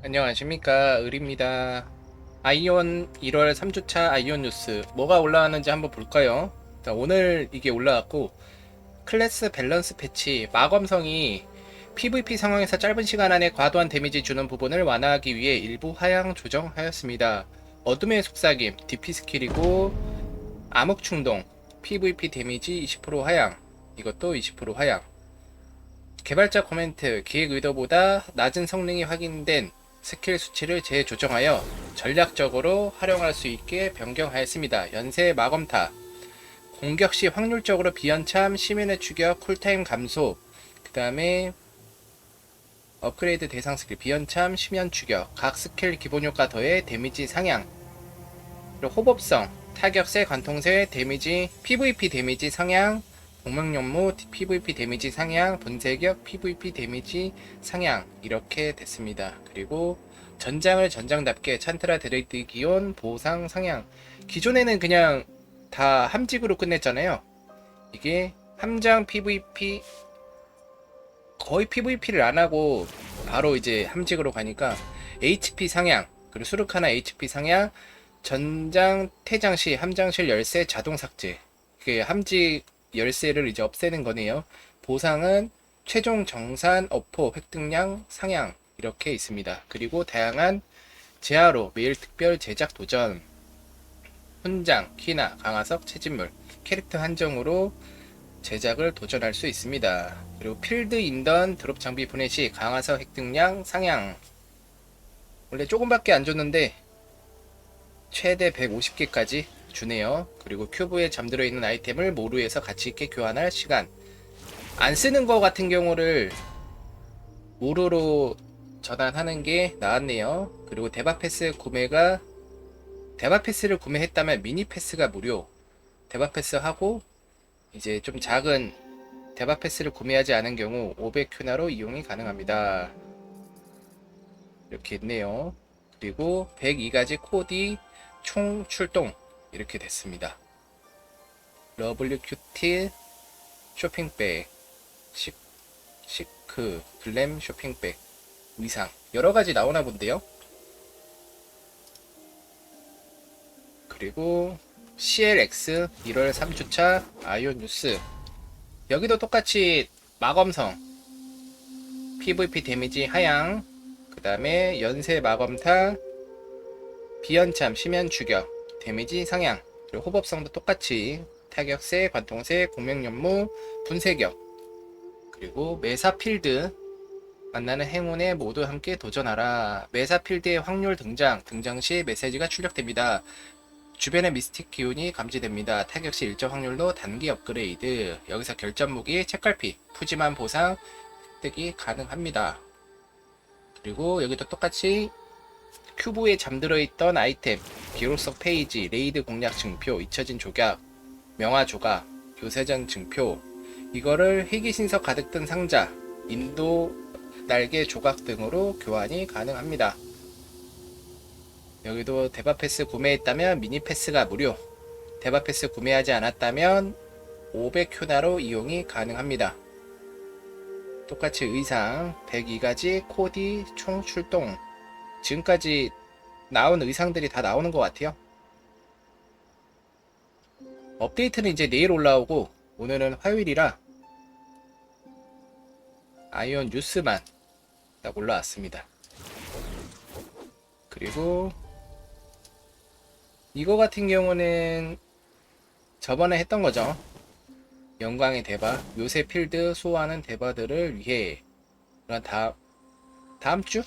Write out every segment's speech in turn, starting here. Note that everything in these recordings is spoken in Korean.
안녕하십니까. 의리입니다. 아이온 1월 3주차 아이온 뉴스. 뭐가 올라왔는지 한번 볼까요? 자, 오늘 이게 올라왔고 클래스 밸런스 패치. 마검성이 PVP 상황에서 짧은 시간 안에 과도한 데미지 주는 부분을 완화하기 위해 일부 하향 조정하였습니다. 어둠의 속삭임 DP 스킬이고 암흑 충동 PVP 데미지 20% 하향. 이것도 20% 하향. 개발자 코멘트 기획 의도보다 낮은 성능이 확인된 스킬 수치를 재조정하여 전략적으로 활용할 수 있게 변경하였습니다. 연쇄 마검타. 공격 시 확률적으로 비연참, 시민의 추격, 쿨타임 감소. 그 다음에 업그레이드 대상 스킬 비연참, 심연 추격. 각 스킬 기본 효과 더해 데미지 상향. 그리고 호법성. 타격세, 관통세, 데미지, PVP 데미지 상향 공명연무 PVP 데미지 상향, 분쇄격 PVP 데미지 상향 이렇게 됐습니다. 그리고 전장을 전장답게 찬트라 드레이드 기온 보상 상향. 기존에는 그냥 다 함직으로 끝냈잖아요. 이게 함장 PVP 거의 PVP를 안 하고 바로 이제 함직으로 가니까 HP 상향 그리고 수르카나 HP 상향 전장 퇴장 시 함장실 열쇠 자동 삭제. 그게 함직 열쇠를 이제 없애는 거네요. 보상은 최종 정산, 어포, 획득량, 상향 이렇게 있습니다. 그리고 다양한 제하로 매일 특별 제작 도전, 훈장, 키나, 강화석, 채집물, 캐릭터 한정으로 제작을 도전할 수 있습니다. 그리고 필드 인던 드롭 장비 분해 시 강화석 획득량 상향 원래 조금밖에 안 줬는데 최대 150개까지 주네요. 그리고 큐브에 잠들어 있는 아이템을 모루에서 가치 있게 교환할 시간. 안 쓰는 거 같은 경우를 모루로 전환하는 게 나았네요. 그리고 대박 패스 구매가 대박 패스를 구매했다면 미니 패스가 무료. 대박 패스 하고 이제 좀 작은 대박 패스를 구매하지 않은 경우 500큐나로 이용이 가능합니다. 이렇게 있네요. 그리고 102가지 코디 총 출동 이렇게 됐습니다. 러블리 큐티 쇼핑백 시, 시크 글램 쇼핑백 의상. 여러 가지 나오나 본데요. 그리고 CLX 1월 3주차 아이온 뉴스. 여기도 똑같이 마검성. PVP 데미지 하향. 그 다음에 연쇄 마검타 비연참 심연 추격 데미지 상향 그리고 호법성도 똑같이 타격세, 관통세, 공명연무, 분쇄격. 그리고 메사필드 만나는 행운에 모두 함께 도전하라. 메사필드의 확률 등장 등장 시 메시지가 출력됩니다. 주변의 미스틱 기운이 감지됩니다. 타격 시 일정 확률로 단기 업그레이드. 여기서 결전 무기 책갈피 푸짐한 보상 획득이 가능합니다. 그리고 여기도 똑같이 큐브에 잠들어 있던 아이템, 기록석 페이지, 레이드 공략 증표, 잊혀진 조각, 명화 조각, 교세전 증표, 이거를 희귀신석 가득 든 상자, 인도 날개 조각 등으로 교환이 가능합니다. 여기도 대바 패스 구매했다면 미니 패스가 무료, 대바 패스 구매하지 않았다면 500큐나로 이용이 가능합니다. 똑같이 의상, 102가지 코디 총 출동, 지금까지 나온 의상들이 다 나오는 것 같아요. 업데이트는 이제 내일 올라오고 오늘은 화요일이라 아이온 뉴스만 딱 올라왔습니다. 그리고 이거 같은 경우는 저번에 했던 거죠. 영광의 대바, 요새 필드 소화하는 대바들을 위해 그런 다음 다음 주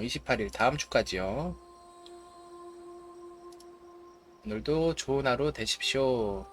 28일 다음 주까지요. 오늘도 좋은 하루 되십시오.